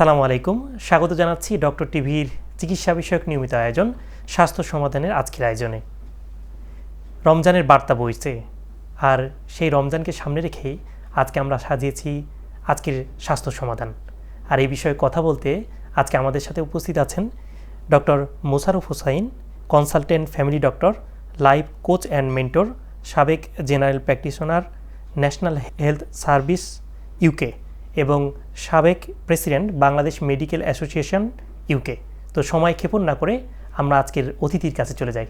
আসসালামু আলাইকুম। স্বাগত জানাচ্ছি ডক্টর টিভির চিকিৎসা বিষয়ক নিয়মিত আয়োজন, স্বাস্থ্য সমাধানের আজকের আয়োজনে। রমজানের বার্তা বইছে, আর সেই রমজানকে সামনে রেখেই আজকে আমরা সাজিয়েছি আজকের স্বাস্থ্য সমাধান। আর এই বিষয়ে কথা বলতে আজকে আমাদের সাথে উপস্থিত আছেন doctor Mosharraf Hossain, consultant family doctor, life coach and mentor, সাবেক general practitioner, national health service, UK. এবং সাবেক president Bangladesh medical association UK তো সময় ক্ষেপণ না করে আমরা আজকের অতিথির কাছে চলে যাই।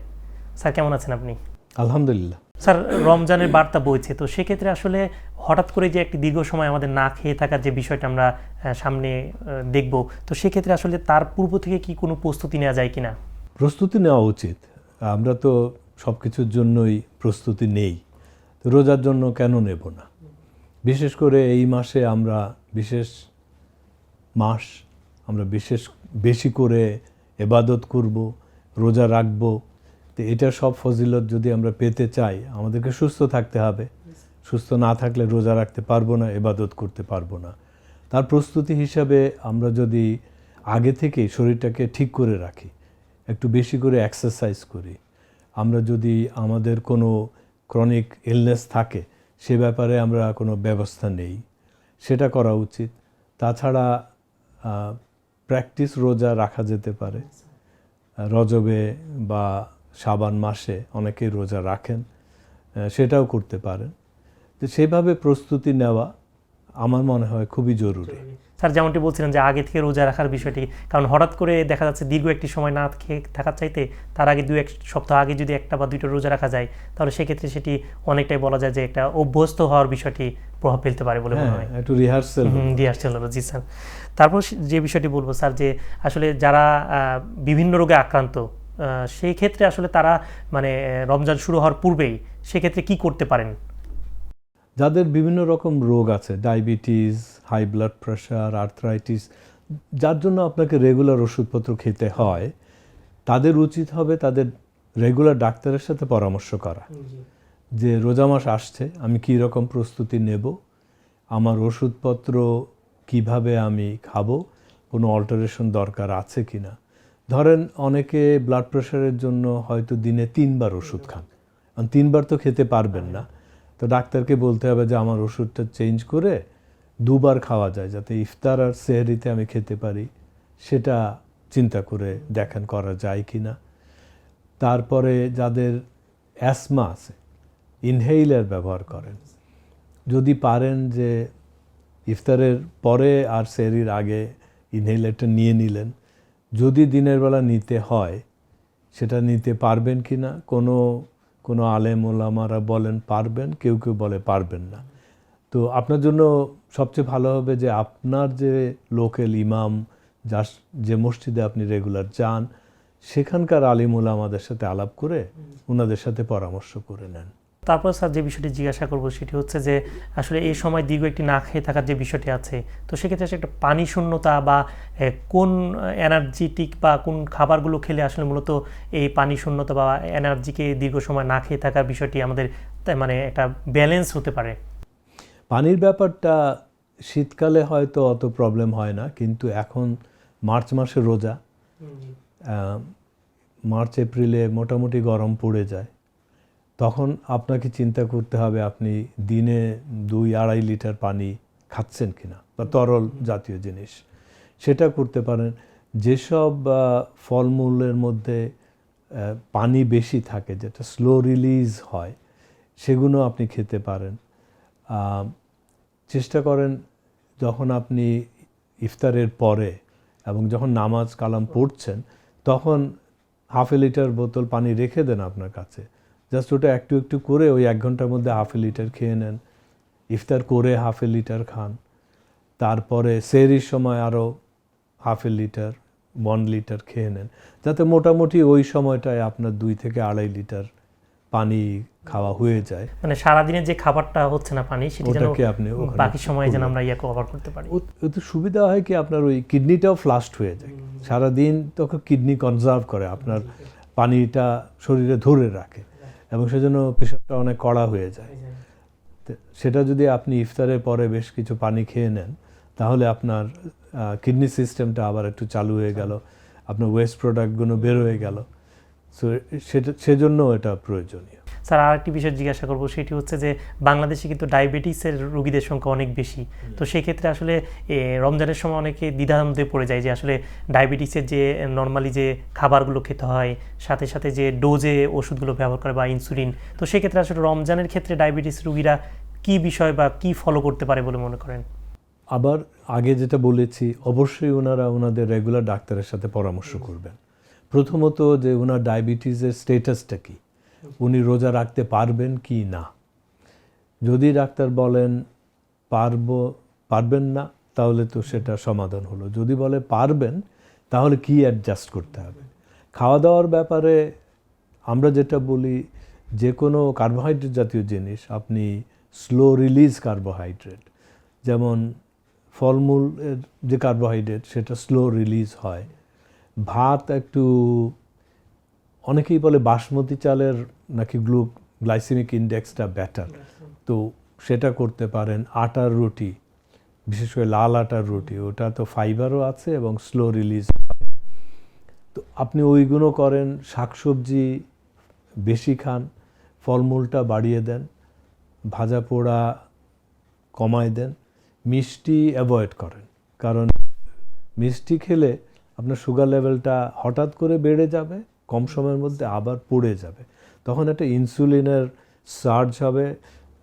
স্যার কেমন আছেন আপনি? আলহামদুলিল্লাহ। স্যার রমজানের বার্তা বইছে তো সেক্ষেত্রে আসলে হঠাৎ করে যে একটি দীর্ঘ সময় আমাদের না খেয়ে থাকার যে বিষয়টা আমরা সামনে দেখব তো সেক্ষেত্রে আসলে তার পূর্ব থেকে কি কোনো প্রস্তুতি নেওয়া যায় কিনা? প্রস্তুতি নেওয়া উচিত। আমরা তো সব কিছুর জন্যই প্রস্তুতি নেই। রোজার জন্য কেন নেব না? বিশেষ করে এই মাসে আমরা বিশেষ মাস, আমরা বিশেষ বেশি করে এবাদত করব, রোজা রাখব। তো এটা সব ফজিলত যদি আমরা পেতে চাই, আমাদেরকে সুস্থ থাকতে হবে। সুস্থ না থাকলে রোজা রাখতে পারব না, এবাদত করতে পারব না। তার প্রস্তুতি হিসাবে আমরা যদি আগে থেকেই শরীরটাকে ঠিক করে রাখি, একটু বেশি করে এক্সারসাইজ করি, আমরা যদি আমাদের কোনো ক্রনিক ইলনেস থাকে সে ব্যাপারে আমরা কোনো ব্যবস্থা নেই। সেটা করা উচিত। তাছাড়া প্র্যাকটিস রোজা রাখা যেতে পারে। রজবে বা সাবান মাসে অনেকেই রোজা রাখেন সেটাও করতে পারেন। তো সেইভাবে প্রস্তুতি নেওয়া আমার মনে হয় খুবই জরুরি। স্যার যেমনটি বলছিলেন যে আগে থেকে রোজা রাখার বিষয়টি কারণ হঠাৎ করে দেখা যাচ্ছে দীর্ঘ একটি সময় না খেয়ে থাকার চাইতে তার আগে দু এক সপ্তাহ আগে যদি একটা বা দুইটা রোজা রাখা যায় তাহলে সেক্ষেত্রে সেটি অনেকটাই বলা যায় যে একটা অভ্যস্ত হওয়ার বিষয়টি প্রভাব ফেলতে পারে বলে মনে হ্যাঁ হয়। একটু রিহার্সেল হলো জি স্যার। তারপর যে বিষয়টি বলব স্যার যে আসলে যারা বিভিন্ন রোগে আক্রান্ত সেই ক্ষেত্রে আসলে তারা মানে রমজান শুরু হওয়ার পূর্বেই সেক্ষেত্রে কি করতে পারেন? যাদের বিভিন্ন রকম রোগ আছে diabetes high blood pressure arthritis যার জন্য আপনাকে রেগুলার ওষুধপত্র খেতে হয় তাদের উচিত হবে তাদের রেগুলার ডাক্তারের সাথে পরামর্শ করা। যে রোজা মাস আসছে আমি কী রকম প্রস্তুতি নেব? আমার ওষুধপত্র কীভাবে আমি খাব? কোনো অল্টারেশন দরকার আছে কি না ধরেন অনেকে ব্লাড প্রেশারের জন্য হয়তো দিনে তিনবার ওষুধ খান। তিনবার তো খেতে পারবেন না। তো ডাক্তারকে বলতে হবে যে আমার ওষুধটা চেঞ্জ করে দুবার খাওয়া যায় যাতে ইফতার আর সেহরিতে আমি খেতে পারি, সেটা চিন্তা করে দেখেন করা যায় কি না। তারপরে যাদের অ্যাসমা আছে, ইনহেইলার ব্যবহার করেন। যদি পারেন যে ইফতারের পরে আর সেরির আগে ইনহেলারটা নিয়ে নিলেন, যদি দিনের বেলা নিতে হয়, সেটা নিতে পারবেন কি না? কোনো কোনো আলেম ওলামারা বলেন পারবেন, কেউ কেউ বলে পারবেন না। তো আপনার জন্য সবচেয়ে ভালো হবে যে আপনার যে লোকাল ইমাম, যার যে মসজিদে আপনি রেগুলার যান, সেখানকার আলিম আমাদের সাথে আলাপ করে ওনাদের সাথে পরামর্শ করে নেন। তারপর স্যার যে বিষয়টি জিজ্ঞাসা করব সেটি হচ্ছে যে, আসলে এই সময় দীর্ঘ একটি না খেয়ে থাকার যে বিষয়টি আছে, তো সেক্ষেত্রে একটা পানি শূন্যতা বা কোন এনার্জেটিক বা কোন খাবারগুলো খেলে আসলে মূলত এই পানি শূন্যতা বা এনার্জিকে দীর্ঘ সময় না খেয়ে থাকার বিষয়টি আমাদের মানে একটা ব্যালেন্স হতে পারে? পানির ব্যাপারটা শীতকালে হয়তো অত প্রবলেম হয় না কিন্তু এখন মার্চ মাসে রোজা। মার্চ এপ্রিলে মোটামুটি গরম পড়ে যায়। তখন আপনাকে চিন্তা করতে হবে আপনি দিনে দুই আড়াই লিটার পানি খাচ্ছেন কিনা বা তরল জাতীয় জিনিস। সেটা করতে পারেন। যেসব ফলমূলের মধ্যে পানি বেশি থাকে যেটা স্লো রিলিজ হয় সেগুলো আপনি খেতে পারেন। চেষ্টা করেন যখন আপনি ইফতারের পরে এবং যখন নামাজ কালাম পড়ছেন, তখন হাফ লিটার বোতল পানি রেখে দেন আপনার কাছে। জাস্ট ওটা একটু একটু করে ওই এক ঘণ্টার মধ্যে হাফ লিটার খেয়ে নেন। ইফতার করে হাফ লিটার খান। তারপরে সেরির সময় আরও হাফ লিটার, ওয়ান লিটার খেয়ে নেন। যাতে মোটামুটি ওই সময়টায় আপনার দুই থেকে আড়াই লিটার পানি খাওয়া হয়ে যায়। মানে সারাদিনের যে খাবারটা হচ্ছে না পানি সেটি যেন আপনি বাকি সময় যেন আমরা ইয়ে কভার করতে পারি। ওতে সুবিধা হয় কি আপনার ওই কিডনিটাও ফ্লাস্ট হয়ে যায়। সারাদিন তখন কিডনি কনজার্ভ করে আপনার পানিটা শরীরে ধরে রাখে এবং সেজন্য পেশাবটা অনেক কড়া হয়ে যায়। সেটা যদি আপনি ইফতারের পরে বেশ কিছু পানি খেয়ে নেন তাহলে আপনার কিডনি সিস্টেমটা আবার একটু চালু হয়ে গেল আপনার ওয়েস্ট প্রোডাক্টগুলো বের হয়ে গেল। সো সেটা সেজন্য এটা প্রয়োজনীয়। স্যার আর একটি বিষয় জিজ্ঞাসা করব সেটি হচ্ছে যে বাংলাদেশে কিন্তু ডায়াবেটিসের রোগীদের সংখ্যা অনেক বেশি। তো সেক্ষেত্রে আসলে রমজানের সময় অনেকে দ্বিধাদ্বন্দ্বে পড়ে যায় যে আসলে ডায়াবেটিসের যে নর্মালি যে খাবারগুলো খেতে হয় সাথে সাথে যে ডোজে ওষুধগুলো ব্যবহার করে বা ইনসুলিন তো সেক্ষেত্রে আসলে রমজানের ক্ষেত্রে ডায়াবেটিস রোগীরা কি বিষয় বা কি ফলো করতে পারে বলে মনে করেন? আবার আগে যেটা বলেছি অবশ্যই ওনারা ওনাদের রেগুলার ডাক্তারের সাথে পরামর্শ করবেন। প্রথমত যে ওনার ডায়াবেটিসের স্টেটাসটা কি? উনি রোজা রাখতে পারবেন কি না? যদি ডাক্তার বলেন পারব, পারবেন না, তাহলে তো সেটা সমাধান হলো। যদি বলে পারবেন, তাহলে কি অ্যাডজাস্ট করতে হবে? খাওয়া দাওয়ার ব্যাপারে আমরা যেটা বলি, যে কোনো কার্বোহাইড্রেট জাতীয় জিনিস, আপনি স্লো রিলিজ কার্বোহাইড্রেট যেমন ফলমূলের যে কার্বোহাইড্রেট সেটা স্লো রিলিজ হয়। ভাত একটু, অনেকেই বলে বাসমতি চালের নাকি গ্লু গ্লাইসেমিক ইন্ডেক্সটা বেটার তো সেটা করতে পারেন আটার রুটি, বিশেষ করে লাল আটার রুটি। ওটা তো ফাইবারও আছে এবং স্লো রিলিজ তো আপনি ওইগুলো করেন, শাকসবজি বেশি খান, ফলমূলটা বাড়িয়ে দেন, ভাজা পোড়া কমায় দেন, মিষ্টি অ্যাভয়েড করেন। কারণ মিষ্টি খেলে আপনার সুগার লেভেলটা হঠাৎ করে বেড়ে যাবে, কম সময়ের মধ্যে আবার পড়ে যাবে। তখন একটা ইনসুলিনের সার্জ হবে।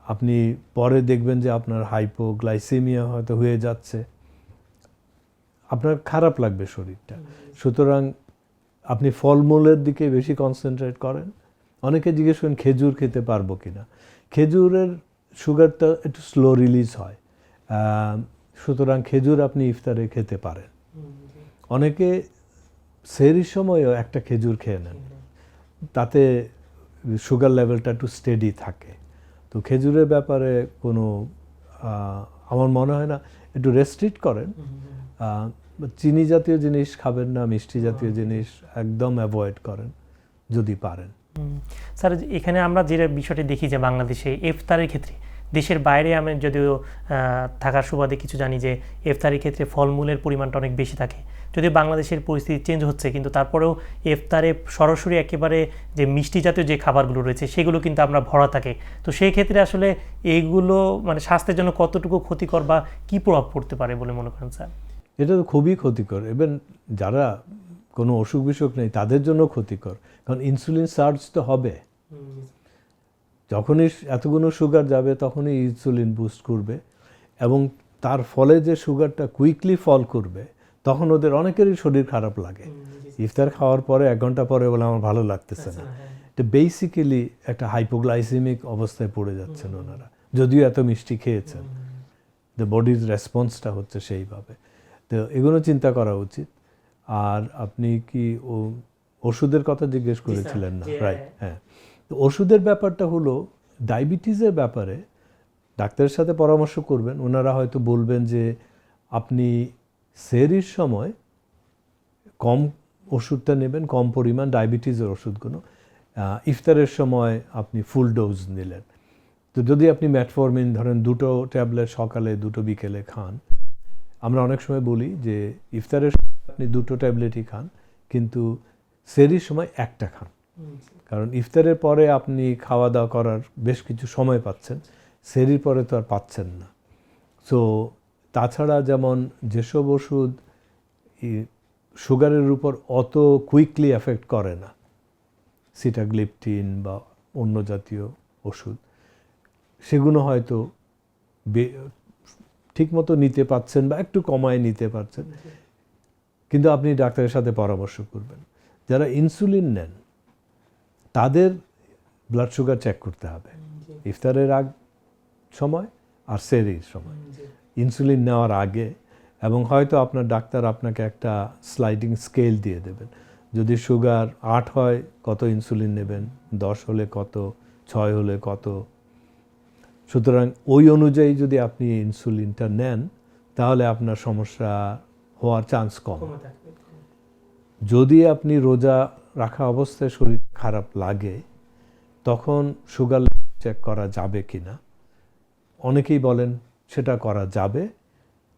আপনি পরে দেখবেন যে আপনার হাইপোগ্লাইসেমিয়া হয়তো হয়ে যাচ্ছে। আপনার খারাপ লাগবে শরীরটা। সুতরাং আপনি ফলমূলের দিকে বেশি কনসেন্ট্রেট করেন। অনেকে জিজ্ঞেস করেন, খেজুর খেতে পারব কি না খেজুরের সুগারটা একটু স্লো রিলিজ হয়। সুতরাং খেজুর আপনি ইফতারে খেতে পারেন। অনেকে সেরির সময়ও একটা খেজুর খেয়ে নেন। তাতে সুগার লেভেলটা একটু স্টেডি থাকে। তো খেজুরের ব্যাপারে কোনো আমার মনে হয় না একটু রেস্ট্রিক্ট করেন। চিনি জাতীয় জিনিস খাবেন না মিষ্টি জাতীয় জিনিস একদম অ্যাভয়েড করেন যদি পারেন। স্যার এখানে আমরা যে বিষয়টি দেখি যে বাংলাদেশে ইফতারের ক্ষেত্রে দেশের বাইরে আমি যদিও থাকার সুবাদে কিছু জানি যে ইফতারের ক্ষেত্রে ফলমূলের পরিমাণটা অনেক বেশি থাকে। যদিও বাংলাদেশের পরিস্থিতি চেঞ্জ হচ্ছে, কিন্তু তারপরেও ইফতারে সরাসরি একেবারে যে মিষ্টি জাতীয় যে খাবারগুলো রয়েছে, সেগুলো কিন্তু আমরা ভরা থাকে। তো সেই ক্ষেত্রে আসলে এইগুলো মানে স্বাস্থ্যের জন্য কতটুকু ক্ষতিকর বা কী প্রভাব পড়তে পারে বলে মনে করেন স্যার? এটা তো খুবই ক্ষতিকর। এবং যারা কোনো অসুখ বিসুখ নেই, তাদের জন্য ক্ষতিকর। কারণ ইনসুলিন সার্জ তো হবে। যখনই এতগুলো সুগার যাবে, তখনই ইনসুলিন বুস্ট করবে। এবং তার ফলে যে সুগারটা কুইকলি ফল করবে তখন ওদের অনেকেরই শরীর খারাপ লাগে। ইফতার খাওয়ার পরে এক ঘণ্টা পরে বলে আমার ভালো লাগতেছে না। এটা বেসিক্যালি একটা হাইপোগ্লাইসেমিক অবস্থায় পড়ে যাচ্ছেন ওনারা। যদিও এত মিষ্টি খেয়েছেন। দ্য বডির রেসপন্সটা হচ্ছে সেইভাবে। তো এগুলো চিন্তা করা উচিত। আর আপনি কি ও ওষুধের কথা জিজ্ঞেস করেছিলেন না? রাইট হ্যাঁ। তো ওষুধের ব্যাপারটা হলো ডায়াবেটিসের ব্যাপারে ডাক্তারের সাথে পরামর্শ করবেন। ওনারা হয়তো বলবেন যে আপনি সেরির সময় কম ওষুধটা নেবেন, কম পরিমাণ ডায়াবেটিসের ওষুধগুলো। ইফতারের সময় আপনি ফুল ডোজ নিলেন। তো যদি আপনি ম্যাটফরমিন ধরেন দুটো ট্যাবলেট সকালে, দুটো বিকেলে খান, আমরা অনেক সময় বলি যে ইফতারের সময় আপনি দুটো ট্যাবলেটই খান, কিন্তু সেরির সময় একটা খান। কারণ ইফতারের পরে আপনি খাওয়া দাওয়া করার বেশ কিছু সময় পাচ্ছেন, সেরির পরে তো আর পাচ্ছেন না। সো তাছাড়া যেমন যেসব ওষুধ সুগারের উপর অত কুইকলি এফেক্ট করে না সিটাগ্লিপটিন বা অন্য জাতীয় ওষুধ সেগুলো হয়তো ঠিকমতো নিতে পারছেন বা একটু কমায় নিতে পারছেন। কিন্তু আপনি ডাক্তারের সাথে পরামর্শ করবেন। যারা ইনসুলিন নেন তাদের ব্লাড সুগার চেক করতে হবে। ইফতারের আগ সময় আর সেরির সময়। ইনসুলিন নেওয়ার আগে এবং হয়তো আপনার ডাক্তার আপনাকে একটা স্লাইডিং স্কেল দিয়ে দেবেন। যদি সুগার আট হয় কত ইনসুলিন নেবেন? দশ হলে কত? ছয় হলে কত? সুতরাং ওই অনুযায়ী যদি আপনি ইনসুলিনটা নেন তাহলে আপনার সমস্যা হওয়ার চান্স কম। যদি আপনি রোজা রাখা অবস্থায় শরীর খারাপ লাগে তখন সুগার চেক করা যাবে কি না অনেকেই বলেন সেটা করা যাবে।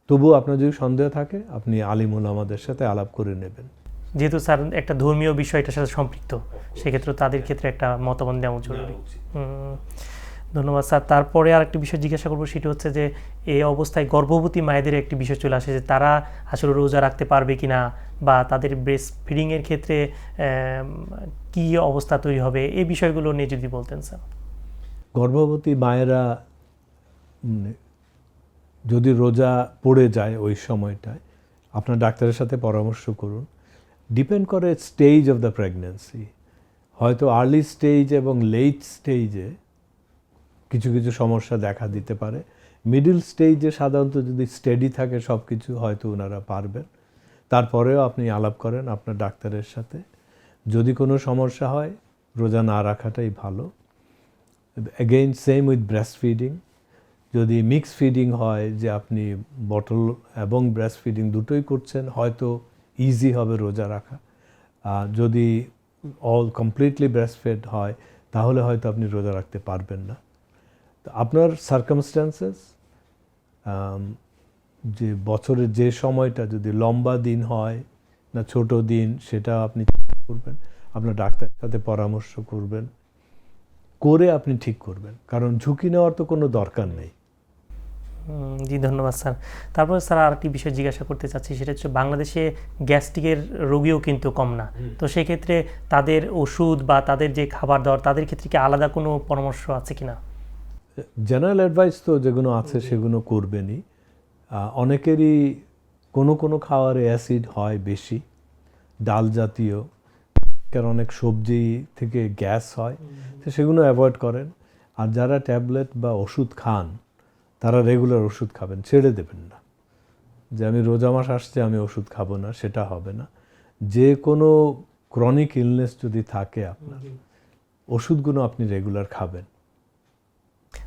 তবুও আপনার যদি সন্দেহ থাকে আপনি আলিমুল আমাদের সাথে আলাপ করে নেবেন। যেহেতু স্যার একটা ধর্মীয় বিষয়টার সাথে সম্পৃক্ত সেক্ষেত্রে তাদের ক্ষেত্রে একটা মতামত দেওয়া জরুরি ধন্যবাদ স্যার। তারপরে আর একটা বিষয় জিজ্ঞাসা করব সেটা হচ্ছে যে এই অবস্থায় গর্ভবতী মায়েদের একটি বিষয় চলে আসে যে তারা আসলে রোজা রাখতে পারবে কিনা বা তাদের ব্রেস্ট ফিডিংয়ের ক্ষেত্রে কি অবস্থা তৈরি হবে? এই বিষয়গুলো নিয়ে যদি বলতেন স্যার। গর্ভবতী মায়েরা যদি রোজা পড়ে যায় ওই সময়টায়, আপনার ডাক্তারের সাথে পরামর্শ করুন। ডিপেন্ড করে স্টেজ অফ দ্য প্রেগনেন্সি হয়তো আর্লি স্টেজ এবং লেট স্টেজে কিছু কিছু সমস্যা দেখা দিতে পারে। মিডিল স্টেজে সাধারণত যদি স্টেডি থাকে সব কিছু হয়তো ওনারা পারবেন। তারপরেও আপনি আলাপ করেন আপনার ডাক্তারের সাথে। যদি কোনো সমস্যা হয়, রোজা না রাখাটাই ভালো। Again same with breast feeding যদি মিক্স ফিডিং হয় যে আপনি বটল এবং ব্রেস্ট ফিডিং দুটোই করছেন, হয়তো ইজি হবে রোজা রাখা। যদি অল কমপ্লিটলি ব্রেস্ট ফিড হয়, তাহলে হয়তো আপনি রোজা রাখতে পারবেন না। তো আপনার সার্কামস্ট্যান্সেস যে বছরের যে সময়টা যদি লম্বা দিন হয় না ছোট দিন, সেটা আপনি করবেন। আপনার ডাক্তারের সাথে পরামর্শ করবেন। করে আপনি ঠিক করবেন। কারণ ঝুঁকি নেওয়ার তো কোনো দরকার নেই। জি ধন্যবাদ স্যার। তারপরে স্যার আরেকটি বিষয় জিজ্ঞাসা করতে চাচ্ছি সেটা হচ্ছে বাংলাদেশে গ্যাস্ট্রিকের রোগীও কিন্তু কম না। তো সেক্ষেত্রে তাদের ওষুধ বা তাদের যে খাবার দাবার তাদের ক্ষেত্রে কি আলাদা কোনো পরামর্শ আছে কি না জেনারেল অ্যাডভাইস তো যেগুলো আছে সেগুলো করবেনই। অনেকেরই কোনো কোনো খাবারে অ্যাসিড হয় বেশি ডাল জাতীয় কারণ অনেক সবজি থেকে গ্যাস হয় তো সেগুলো অ্যাভয়েড করেন। আর যারা ট্যাবলেট বা ওষুধ খান তারা রেগুলার ওষুধ খাবেন ছেড়ে দেবেন না। যে আমি রোজা মাস আসছে আমি ওষুধ খাব না সেটা হবে না। যে কোনো ক্রনিক ইলনেস যদি থাকে আপনার ওষুধগুলো আপনি রেগুলার খাবেন।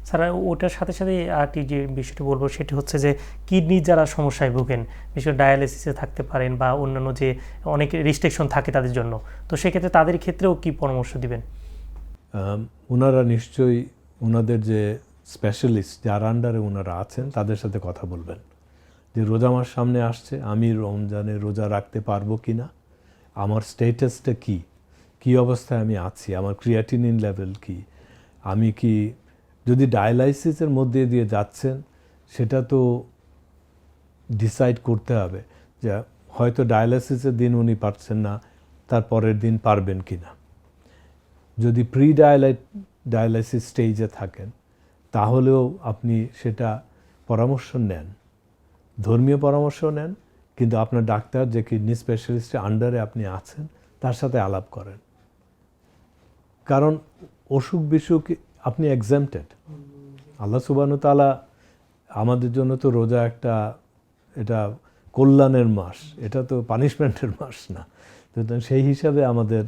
স্যার ওটার সাথে সাথে আরেকটি যে বিষয়টি বলব সেটি হচ্ছে যে কিডনির যারা সমস্যায় ভোগেন বিশেষ ডায়ালিসিসে থাকতে পারেন বা অন্যান্য যে অনেক রেস্ট্রিকশন থাকে তাদের জন্য তো সেক্ষেত্রে তাদের ক্ষেত্রেও কি পরামর্শ দিবেন? ওনারা নিশ্চয়ই ওনাদের যে স্পেশালিস্ট যার আন্ডারে ওনারা আছেন, তাদের সাথে কথা বলবেন। যে রোজা আমার সামনে আসছে, আমি রমজানে রোজা রাখতে পারব কি না আমার স্টেটাসটা কি? কি অবস্থায় আমি আছি? আমার ক্রিয়াটিনিন লেভেল কি? আমি কি, যদি ডায়ালাইসিসের মধ্যে দিয়ে যাচ্ছেন, সেটা তো ডিসাইড করতে হবে যে হয়তো ডায়ালাইসিসের দিন উনি পারছেন না, তার পরের দিন পারবেন কি না যদি প্রি ডায়ালাই ডায়ালাইসিস স্টেজে থাকেন তাহলেও আপনি সেটা পরামর্শ নেন। ধর্মীয় পরামর্শ নেন, কিন্তু আপনার ডাক্তার যে কিডনি স্পেশালিস্টের আন্ডারে আপনি আছেন, তার সাথে আলাপ করেন। কারণ অসুখ বিসুখ আপনি এক্সামটেড আল্লাহ সুবাহন তালা আমাদের জন্য তো রোজা একটা এটা কল্যাণের মাস, এটা তো পানিশমেন্টের মাস না। সেই হিসাবে আমাদের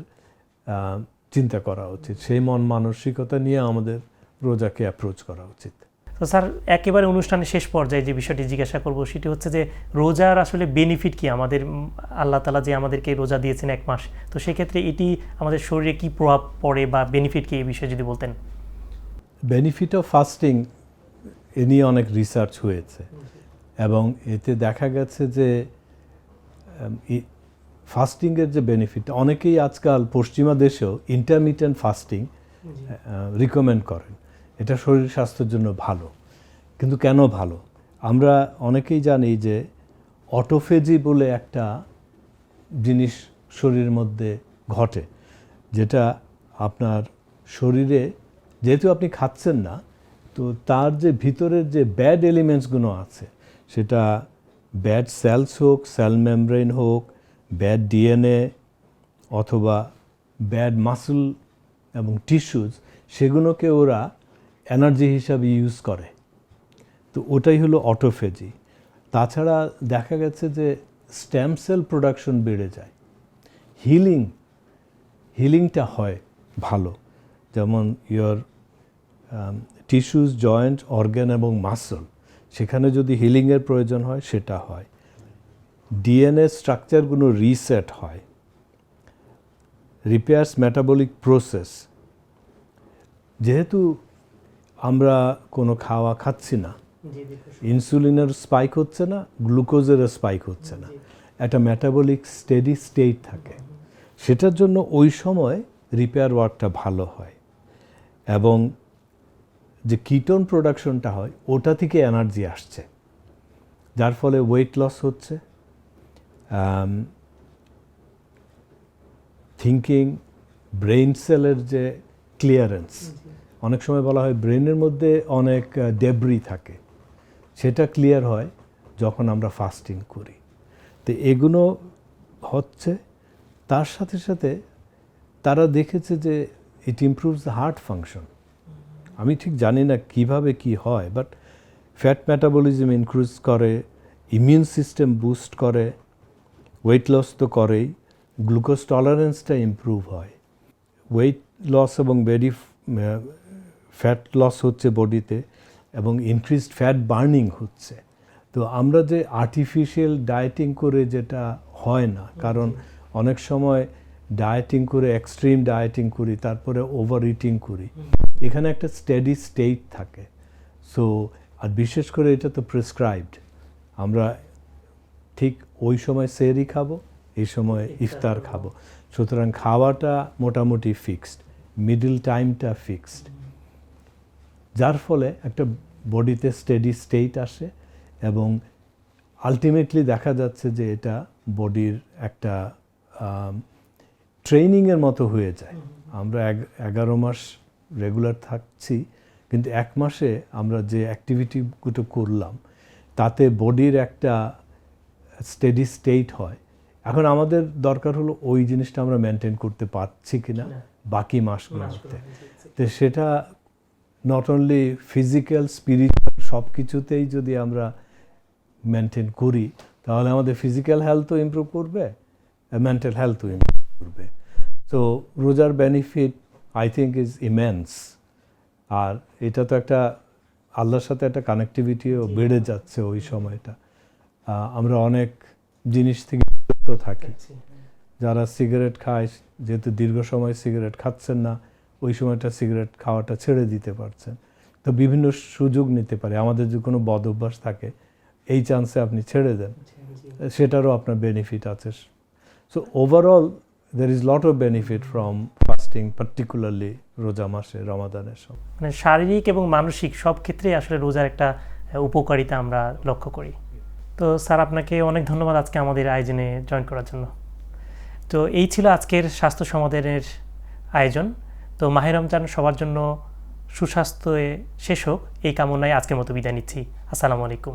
চিন্তা করা উচিত। সেই মন মানসিকতা নিয়ে আমাদের রোজাকে অ্যাপ্রোচ করা উচিত। তো স্যার একেবারে অনুষ্ঠানের শেষ পর্যায়ে যে বিষয়টি জিজ্ঞাসা করব সেটি হচ্ছে যে রোজার আসলে বেনিফিট কি? আমাদের আল্লাহ তালা যে আমাদেরকে রোজা দিয়েছেন এক মাস তো সেক্ষেত্রে এটি আমাদের শরীরে কি প্রভাব পড়ে বা বেনিফিট কি এই বিষয়ে যদি বলতেন? বেনিফিট অফ ফাস্টিং এ নিয়ে অনেক রিসার্চ হয়েছে এবং এতে দেখা গেছে যে ফাস্টিংয়ের যে বেনিফিট অনেকেই আজকাল পশ্চিমা দেশেও ইন্টারমিডিয়েন্ট ফাস্টিং রিকমেন্ড করেন। এটা শরীর স্বাস্থ্যের জন্য ভালো। কিন্তু কেন ভালো? আমরা অনেকেই জানি যে অটোফেজি বলে একটা জিনিস শরীরের মধ্যে ঘটে, যেটা আপনার শরীরে, যেহেতু আপনি খাচ্ছেন না, তো তার যে ভিতরের যে ব্যাড এলিমেন্টসগুলো আছে, সেটা ব্যাড সেলস হোক সেল মেমব্রেন হোক ব্যাড ডিএনএ অথবা ব্যাড মাসল এবং টিস্যুজ সেগুলোকে ওরা এনার্জি হিসাবে ইউজ করে। তো ওটাই হলো অটোফেজি। তাছাড়া দেখা গেছে যে স্ট্যাম সেল প্রোডাকশন বেড়ে যায়। হিলিং, হিলিংটা হয় ভালো। যেমন ইয়োর টিস্যুস, জয়েন্ট, অর্গ্যান এবং মাসল, সেখানে যদি হিলিংয়ের প্রয়োজন হয় সেটা হয়। ডিএনএ স্ট্রাকচারগুলো রিসেট হয়। Repairs metabolic process. যেহেতু আমরা কোনো খাওয়া খাচ্ছি না। ইনসুলিনের স্পাইক হচ্ছে না গ্লুকোজের স্পাইক হচ্ছে না। একটা মেটাবলিক স্টেডি স্টেট থাকে। সেটার জন্য ওই সময় রিপেয়ার ওয়ার্কটা ভালো হয়। এবং যে কিটোন প্রোডাকশনটা হয় ওটা থেকে এনার্জি আসছে। যার ফলে ওয়েট লস হচ্ছে। থিঙ্কিং ব্রেইন সেলের যে ক্লিয়ারেন্স অনেক সময় বলা হয় ব্রেনের মধ্যে অনেক ডেব্রি থাকে। সেটা ক্লিয়ার হয় যখন আমরা ফাস্টিং করি। তো এগুলো হচ্ছে, তার সাথে সাথে তারা দেখেছে যে it improves the heart function আমি ঠিক জানি না কীভাবে কি হয় বাট ফ্যাট মেটাবলিজম ইনক্রিজ করে ইমিউন সিস্টেম বুস্ট করে ওয়েট লস তো করেই গ্লুকোজ টলারেন্সটা ইমপ্রুভ হয়। ওয়েট লস এবং বেরি ফ্যাট লস হচ্ছে বডিতে এবং ইনক্রিজড ফ্যাট বার্নিং হচ্ছে। তো আমরা যে আর্টিফিশিয়াল ডায়েটিং করে যেটা হয় না কারণ অনেক সময় ডায়েটিং করে এক্সট্রিম ডায়েটিং করি তারপরে ওভার ইটিং করি এখানে একটা স্টেডি স্টেট থাকে। সো আর বিশেষ করে এটা তো প্রেসক্রাইবড আমরা ঠিক ওই সময় সেরি খাব এই সময় ইফতার খাব। সুতরাং খাওয়াটা মোটামুটি ফিক্সড মিডল টাইমটা ফিক্সড যার ফলে একটা বডিতে স্টেডি স্টেট আসে এবং আলটিমেটলি দেখা যাচ্ছে যে এটা বডির একটা ট্রেনিংয়ের মতো হয়ে যায়। আমরা এগ- এগারো মাস রেগুলার থাকছি কিন্তু এক মাসে আমরা যে অ্যাক্টিভিটিগুলো করলাম তাতে বডির একটা স্টেডি স্টেট হয়। এখন আমাদের দরকার হলো ওই জিনিসটা আমরা মেনটেন করতে পারছি কিনা বাকি মাসগুলোতে। তো সেটা নট অনলি ফিজিক্যাল স্পিরিচুয়াল সব কিছুতেই যদি আমরা মেনটেন করি তাহলে আমাদের ফিজিক্যাল হেলথও ইমপ্রুভ করবে মেন্টাল হেলথও ইমপ্রুভ করবে। সো রোজার benefit I think is immense আর এটা তো একটা আল্লাহর সাথে একটা কানেক্টিভিটিও বেড়ে যাচ্ছে ওই সময়টা। আমরা অনেক জিনিস থেকে থাকি। যারা সিগারেট খায় যেহেতু দীর্ঘ সময় সিগারেট খাচ্ছেন না ওই সময়টা সিগারেট খাওয়াটা ছেড়ে দিতে পারছেন। তো বিভিন্ন সুযোগ নিতে পারে। আমাদের যদি কোনো বদ অভ্যাস থাকে এই চান্সে আপনি ছেড়ে দেন। সেটারও আপনার বেনিফিট আছে। So overall there is lot of benefit from fasting particularly রোজা মাসে রমাদানের সব মানে শারীরিক এবং মানসিক সব ক্ষেত্রেই আসলে রোজার একটা উপকারিতা আমরা লক্ষ্য করি। তো স্যার আপনাকে অনেক ধন্যবাদ আজকে আমাদের আয়োজনে জয়েন করার জন্য। তো এই ছিল আজকের স্বাস্থ্য সমাধানের আয়োজন। তো মাহে রমজান সবার জন্য সুস্বাস্থ্যে শেষ হোক, এই কামনায় আজকের মতো বিদায় নিচ্ছি। আসসালামু আলাইকুম।